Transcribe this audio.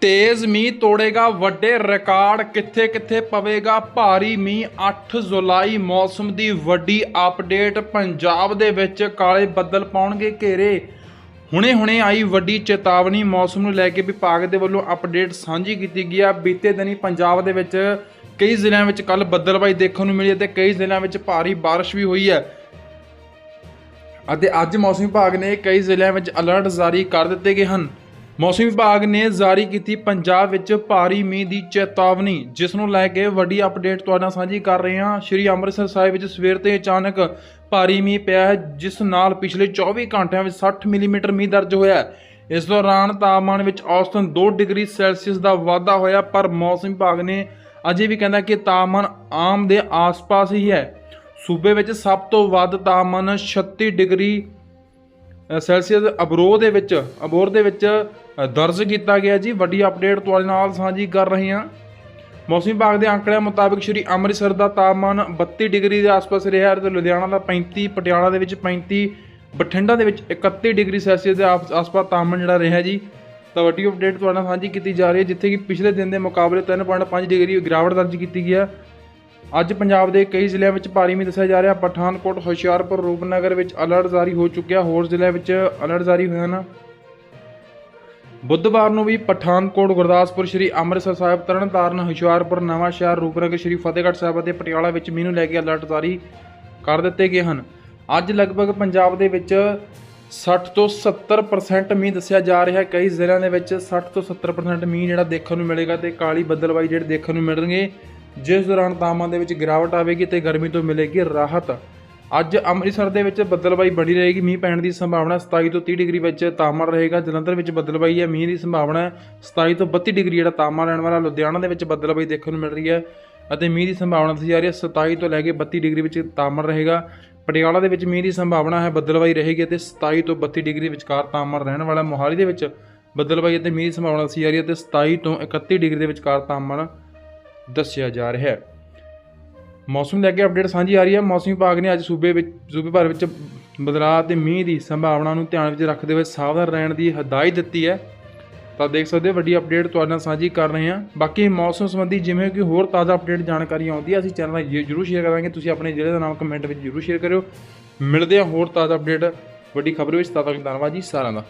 ਤੇਜ਼ ਮੀਂਹ ਤੋੜੇਗਾ, ਵੱਡੇ ਰਿਕਾਰਡ ਕਿੱਥੇ ਕਿੱਥੇ ਪਵੇਗਾ? ਭਾਰੀ ਮੀਂਹ 8 ਜੁਲਾਈ ਮੌਸਮ ਦੀ ਵੱਡੀ ਅਪਡੇਟ। ਪੰਜਾਬ ਦੇ ਵਿੱਚ ਕਾਲੇ ਬੱਦਲ ਪਾਉਣਗੇ ਘੇਰੇ। ਹੁਣੇ-ਹੁਣੇ ਆਈ ਵੱਡੀ ਚੇਤਾਵਨੀ ਮੌਸਮ ਨੂੰ ਲੈ ਕੇ ਵਿਭਾਗ ਦੇ ਵੱਲੋਂ ਅਪਡੇਟ ਸਾਂਝੀ ਕੀਤੀ ਗਈ ਆ। ਬੀਤੇ ਦਿਨੀ ਪੰਜਾਬ ਦੇ ਵਿੱਚ ਕਈ ਜ਼ਿਲ੍ਹਿਆਂ ਵਿੱਚ ਕੱਲ ਬੱਦਲਬਾਈ ਦੇਖਣ ਨੂੰ ਮਿਲੀ ਅਤੇ ਕਈ ਜ਼ਿਲ੍ਹਿਆਂ ਵਿੱਚ ਭਾਰੀ ਬਾਰਿਸ਼ ਵੀ ਹੋਈ ਹੈ। ਅਤੇ ਅੱਜ ਮੌਸਮ ਵਿਭਾਗ ਨੇ ਕਈ ਜ਼ਿਲ੍ਹਿਆਂ ਵਿੱਚ ਅਲਰਟ ਜਾਰੀ ਕਰ ਦਿੱਤੇ ਗਏ ਹਨ। ਮੌਸਮ ਵਿਭਾਗ ਨੇ ਜਾਰੀ ਕੀਤੀ ਪੰਜਾਬ ਵਿੱਚ ਭਾਰੀ ਮੀਂਹ ਦੀ ਚੇਤਾਵਨੀ, ਜਿਸ ਨੂੰ ਲੈ ਕੇ ਵੱਡੀ ਅਪਡੇਟ ਤੁਹਾਡੇ ਨਾਲ ਸਾਂਝੀ ਕਰ ਰਹੇ ਹਾਂ। ਸ਼੍ਰੀ ਅੰਮ੍ਰਿਤਸਰ ਸਾਹਿਬ ਵਿੱਚ ਸਵੇਰ ਤੇ ਅਚਾਨਕ ਭਾਰੀ ਮੀਂਹ ਪਿਆ ਹੈ, ਜਿਸ ਨਾਲ ਪਿਛਲੇ 24 ਘੰਟਿਆਂ ਵਿੱਚ 60 ਮਿਲੀਮੀਟਰ ਮੀਂਹ ਦਰਜ ਹੋਇਆ ਇਸ ਦੌਰਾਨ ਤਾਪਮਾਨ ਵਿੱਚ ਔਸਤਨ 2 ਡਿਗਰੀ ਸੈਲਸੀਅਸ ਦਾ ਵਾਧਾ ਹੋਇਆ, ਪਰ ਮੌਸਮ ਵਿਭਾਗ ਨੇ ਅਜੇ ਵੀ ਕਹਿੰਦਾ ਕਿ ਤਾਪਮਾਨ ਆਮ ਦੇ ਆਸ-ਪਾਸ ਹੀ ਹੈ। ਸੂਬੇ ਵਿੱਚ ਸਭ ਤੋਂ ਵੱਧ ਤਾਪਮਾਨ 36 ਡਿਗਰੀ ਸੈਲਸੀਅਸ ਅਬਰੋਹ ਦੇ ਵਿੱਚ ਅਬੋਰ ਦੇ ਵਿੱਚ ਦਰਜ ਕੀਤਾ ਗਿਆ ਜੀ। ਵੱਡੀ ਅਪਡੇਟ ਤੁਹਾਡੇ ਨਾਲ ਸਾਂਝੀ ਕਰ ਰਹੇ ਹਾਂ। ਮੌਸਮ ਵਿਭਾਗ ਦੇ ਅੰਕੜਿਆਂ ਮੁਤਾਬਕ ਸ਼੍ਰੀ ਅੰਮ੍ਰਿਤਸਰ ਦਾ ਤਾਪਮਾਨ 32 ਡਿਗਰੀ ਦੇ ਆਸ-ਪਾਸ ਰਿਹਾ ਹੈ ਤੇ ਲੁਧਿਆਣਾ ਦਾ 35 ਪਟਿਆਲਾ ਦੇ ਵਿੱਚ 35 ਬਠਿੰਡਾ ਦੇ ਵਿੱਚ 31 ਡਿਗਰੀ ਸੈਲਸੀਅਸ ਦੇ ਆਸ- ਆਸ-ਪਾਸ ਤਾਪਮਾਨ ਜਿਹੜਾ ਰਿਹਾ ਜੀ। ਤਾਂ ਵੱਡੀ ਅਪਡੇਟ ਤੁਹਾਡੇ ਨਾਲ ਸਾਂਝੀ ਕੀਤੀ ਜਾ ਰਹੀ ਹੈ, ਜਿੱਥੇ ਕਿ ਪਿਛਲੇ ਦਿਨ ਦੇ ਮੁਕਾਬਲੇ 3.5 ਡਿਗਰੀ ਗਿਰਾਵਟ ਦਰਜ ਕੀਤੀ ਗਈ ਹੈ। ਅੱਜ ਪੰਜਾਬ ਦੇ ਕਈ ਜ਼ਿਲ੍ਹਿਆਂ ਵਿੱਚ ਭਾਰੀ ਮੀਂਹ ਦੱਸਿਆ ਜਾ ਰਿਹਾ। ਪਠਾਨਕੋਟ, ਹੁਸ਼ਿਆਰਪੁਰ, ਰੂਪਨਗਰ ਵਿੱਚ ਅਲਰਟ ਜਾਰੀ ਹੋ ਚੁੱਕਿਆ। ਹੋਰ ਜ਼ਿਲ੍ਹਿਆਂ ਵਿੱਚ ਅਲਰਟ ਜਾਰੀ ਹੋਏ ਹਨ। ਬੁੱਧਵਾਰ ਨੂੰ ਵੀ ਪਠਾਨਕੋਟ, ਗੁਰਦਾਸਪੁਰ ਸ਼੍ਰੀ ਅੰਮ੍ਰਿਤਸਰ ਸਾਹਿਬ, ਤਰਨਤਾਰਨ, ਹੁਸ਼ਿਆਰਪੁਰ ਨਵਾਂਸ਼ਹਿਰ ਰੂਪਨਗਰ ਸ਼੍ਰੀ ਫਤਿਹਗੜ੍ਹ ਸਾਹਿਬ ਅਤੇ ਪਟਿਆਲਾ ਵਿੱਚ ਮੀਂਹ ਨੂੰ ਲੈ ਕੇ ਅਲਰਟ ਜਾਰੀ ਕਰ ਦਿੱਤੇ ਗਏ ਹਨ। ਅੱਜ ਲਗਭਗ ਪੰਜਾਬ ਦੇ ਵਿੱਚ 60 ਤੋਂ 70% ਮੀਂਹ ਦੱਸਿਆ ਜਾ ਰਿਹਾ। ਹੈ ਕਈ ਜ਼ਿਲ੍ਹਿਆਂ ਦੇ ਵਿੱਚ 60 ਤੋਂ 70% ਮੀਂਹ ਜਿਹੜਾ ਦੇਖਣ ਨੂੰ ਮਿਲੇਗਾ ਤੇ ਕਾਲੀ ਬੱਦਲਬਾਈ ਜਿਹੜੇ ਦੇਖਣ ਨੂੰ ਮਿਲਣਗੇ। ਜਿਸ ਦੌਰਾਨ ਤਾਪਮਾਨ ਦੇ ਵਿੱਚ ਗਿਰਾਵਟ ਆਵੇਗੀ ਤੇ ਗਰਮੀ ਤੋਂ ਮਿਲੇਗੀ ਰਾਹਤ। ਅੱਜ ਅੰਮ੍ਰਿਤਸਰ ਦੇ ਵਿੱਚ ਬੱਦਲਬਾਈ ਬਣੀ ਰਹੇਗੀ। ਮੀਂਹ ਪੈਣ ਦੀ ਸੰਭਾਵਨਾ 27 ਤੋਂ 30 ਡਿਗਰੀ ਵਿੱਚ ਤਾਪਮਾਨ ਰਹੇਗਾ। ਜਲੰਧਰ ਵਿੱਚ ਬੱਦਲਬਾਈ ਹੈ। ਮੀਂਹ ਦੀ ਸੰਭਾਵਨਾ ਹੈ 27 ਤੋਂ 32 ਡਿਗਰੀ ਜਿਹੜਾ ਤਾਪਮਾਨ ਰਹਿਣ ਵਾਲਾ ਲੁਧਿਆਣਾ ਦੇ ਵਿੱਚ ਬੱਦਲਬਾਈ ਦੇਖਣ ਨੂੰ ਮਿਲ ਰਹੀ ਹੈ ਅਤੇ ਮੀਂਹ ਦੀ ਸੰਭਾਵਨਾ ਦੱਸੀ ਜਾ ਰਹੀ ਹੈ। 27 ਤੋਂ ਲੈ ਕੇ 32 ਡਿਗਰੀ ਵਿੱਚ ਤਾਪਮਾਨ ਰਹੇਗਾ। ਪਟਿਆਲਾ ਦੇ ਵਿੱਚ ਮੀਂਹ ਦੀ ਸੰਭਾਵਨਾ ਹੈ। ਬੱਦਲਬਾਈ ਰਹੇਗੀ ਅਤੇ 27 ਤੋਂ 32 ਡਿਗਰੀ ਵਿਚਕਾਰ ਤਾਪਮਾਨ ਰਹਿਣ ਵਾਲਾ ਮੋਹਾਲੀ ਦੇ ਵਿੱਚ ਬੱਦਲਬਾਈ ਅਤੇ ਮੀਂਹ ਦੀ ਸੰਭਾਵਨਾ ਦੱਸੀ ਜਾ ਰਹੀ ਹੈ ਤੇ 27 ਤੋਂ 31 ਡਿਗਰੀ ਦੇ ਵਿਚਕਾਰ ਤਾਪਮਾਨ ਦੱਸਿਆ ਜਾ ਰਿਹਾ ਹੈ। ਮੌਸਮ ਲੈ ਕੇ ਅਪਡੇਟ ਸਾਂਝੀ ਆ ਰਹੀ ਹੈ। ਮੌਸਮ ਵਿਭਾਗ ਨੇ ਅੱਜ ਸੂਬੇ ਵਿੱਚ ਸੂਬੇ ਭਰ ਵਿੱਚ ਬਦਲਾਅ ਤੇ ਮੀਂਹ ਦੀ ਸੰਭਾਵਨਾ ਨੂੰ ਧਿਆਨ ਵਿੱਚ ਰੱਖਦੇ ਹੋਏ ਸਾਵਧਾਨ ਰਹਿਣ ਦੀ ਹਦਾਇਤ ਦਿੱਤੀ ਹੈ। ਤਾਂ ਦੇਖ ਸਕਦੇ ਹੋ, ਵੱਡੀ ਅਪਡੇਟ ਤੁਹਾਡੇ ਨਾਲ ਸਾਂਝੀ ਕਰ ਰਹੇ ਹਾਂ। ਬਾਕੀ ਮੌਸਮ ਸੰਬੰਧੀ ਜਿਵੇਂ ਕਿ ਹੋਰ ਤਾਜ਼ਾ ਅਪਡੇਟ ਜਾਣਕਾਰੀ ਆਉਂਦੀ ਹੈ, ਅਸੀਂ ਚੈਨਲ ਨਾਲ ਜ਼ਰੂਰ ਸ਼ੇਅਰ ਕਰਾਂਗੇ। ਤੁਸੀਂ ਆਪਣੇ ਜ਼ਿਲ੍ਹੇ ਦਾ ਨਾਮ ਕਮੈਂਟ ਵਿੱਚ ਜ਼ਰੂਰ ਸ਼ੇਅਰ ਕਰਿਓ। ਮਿਲਦੇ ਹਾਂ ਹੋਰ ਤਾਜ਼ਾ ਅਪਡੇਟ ਵੱਡੀ ਖਬਰ ਵਿੱਚ। ਤਦ ਤੱਕ ਧੰਨਵਾਦ ਜੀ ਸਾਰਿਆਂ ਦਾ।